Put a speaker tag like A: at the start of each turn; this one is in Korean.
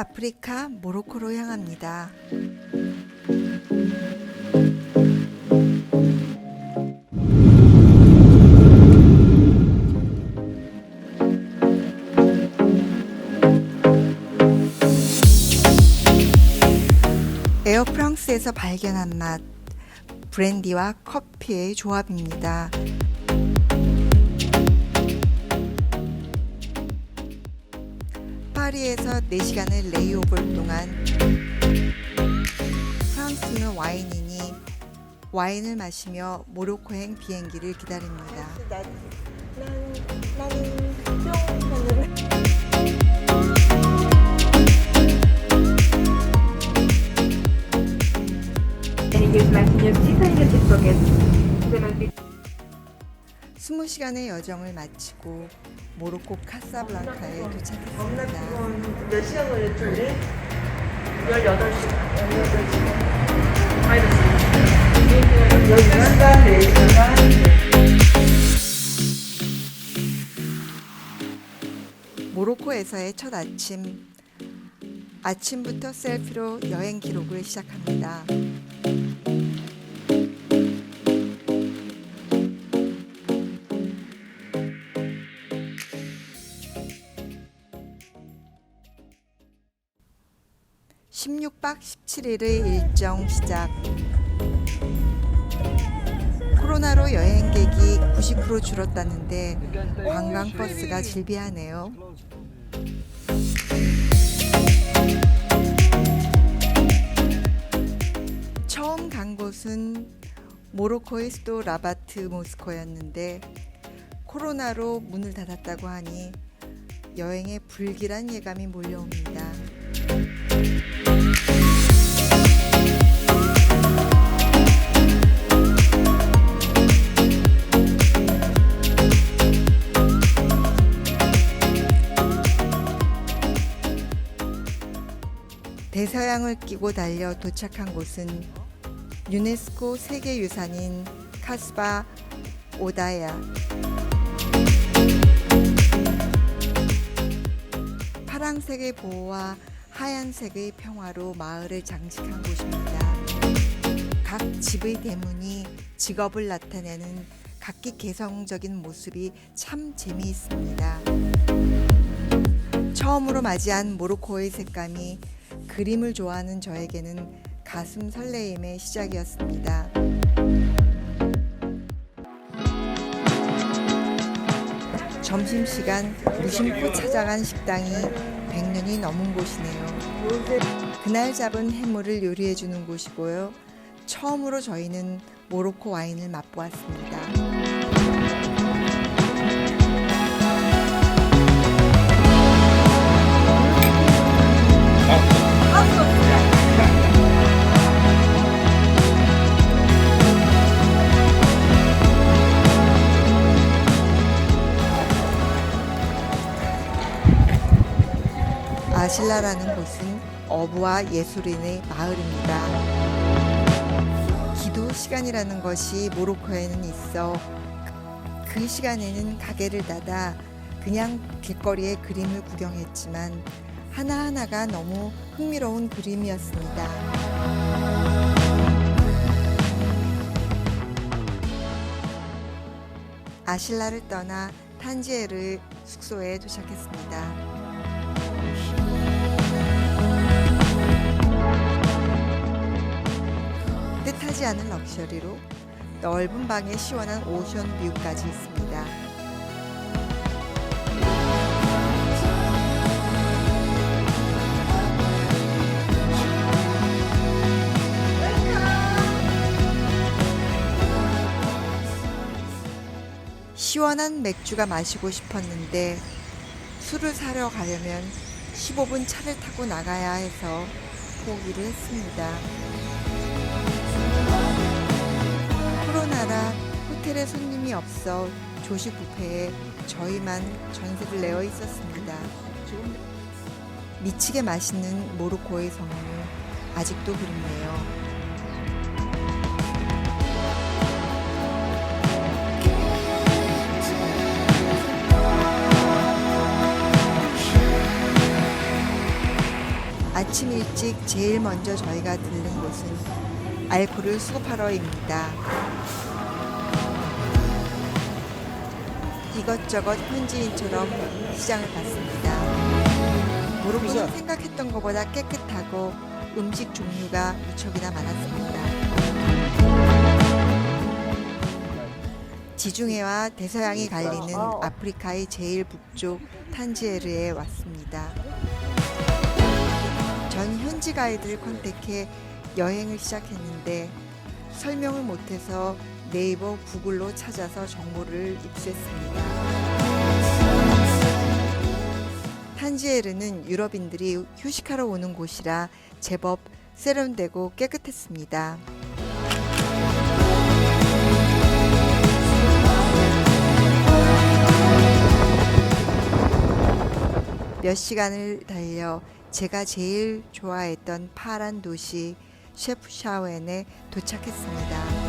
A: 아프리카 모로코로 향합니다. 에어 프랑스에서 발견한 맛 브랜디와 커피의 조합입니다. 파리에서 4시간을 레이오버를 동안 프랑스는 와인이니 와인을 마시며 모로코행 비행기를 기다립니다. 20시간의 여정을 마치고 모로코 카사블랑카에 도착했습니다.
B: 몇 시간 걸렸죠, 우리?
C: 18시간.
B: 10시간, 4시간.
A: 모로코에서의 첫 아침. 아침부터 셀피로 여행 기록을 시작합니다. (16박 17일의) 일정 시작 코로나로 여행객이 (90% 줄었다는데) 관광버스가 질비하네요. 처음 간 곳은 모로코의 수도 라바트 모스코였는데 코로나로 문을 닫았다고 하니 여행에 불길한 예감이 몰려옵니다. 대서양을 끼고 달려 도착한 곳은 유네스코 세계유산인 카스바 오다야. 파랑색의 보호와 하얀색의 평화로 마을을 장식한 곳입니다. 각 집의 대문이 직업을 나타내는 각기 개성적인 모습이 참 재미있습니다. 처음으로 맞이한 모로코의 색감이 그림을 좋아하는 저에게는 가슴 설레임의 시작이었습니다. 점심시간 무심코 찾아간 식당이 100년이 넘은 곳이네요. 그날 잡은 해물을 요리해주는 곳이고요. 처음으로 저희는 모로코 와인을 맛보았습니다. 아실라라는 곳은 어부와 예술인의 마을입니다. 기도 시간이라는 것이 모로코에는 있어 그 시간에는 가게를 닫아 그냥 길거리에 그림을 구경했지만 하나하나가 너무 흥미로운 그림이었습니다. 아실라를 떠나 탄지에르 숙소에 도착했습니다. 뜻하지 않은 럭셔리로 넓은 방에 시원한 오션 뷰까지 있습니다. 시원한 맥주가 마시고 싶었는데 술을 사러 가려면 15분 차를 타고 나가야 해서 포기를 했습니다. 없어 조식 뷔페에 저희만 전세를 내어 있었습니다. 미치게 맛있는 모로코의 성을 아직도 그립네요. 아침 일찍 제일 먼저 저희가 들른 곳은 알코올을 수급하러입니다. 이것저것 현지인처럼 시장을 봤습니다. 모로코는 생각했던 것보다 깨끗하고 음식 종류가 무척이나 많았습니다. 지중해와 대서양이 갈리는 아프리카의 제일 북쪽 탄지에르에 왔습니다. 전 현지 가이드를 컨택해 여행을 시작했는데 설명을 못해서 네이버 구글로 찾아서 정보를 입수했습니다. 탄지에르는 유럽인들이 휴식하러 오는 곳이라 제법 세련되고 깨끗했습니다. 몇 시간을 달려 제가 제일 좋아했던 파란 도시 셰프샤웬에 도착했습니다.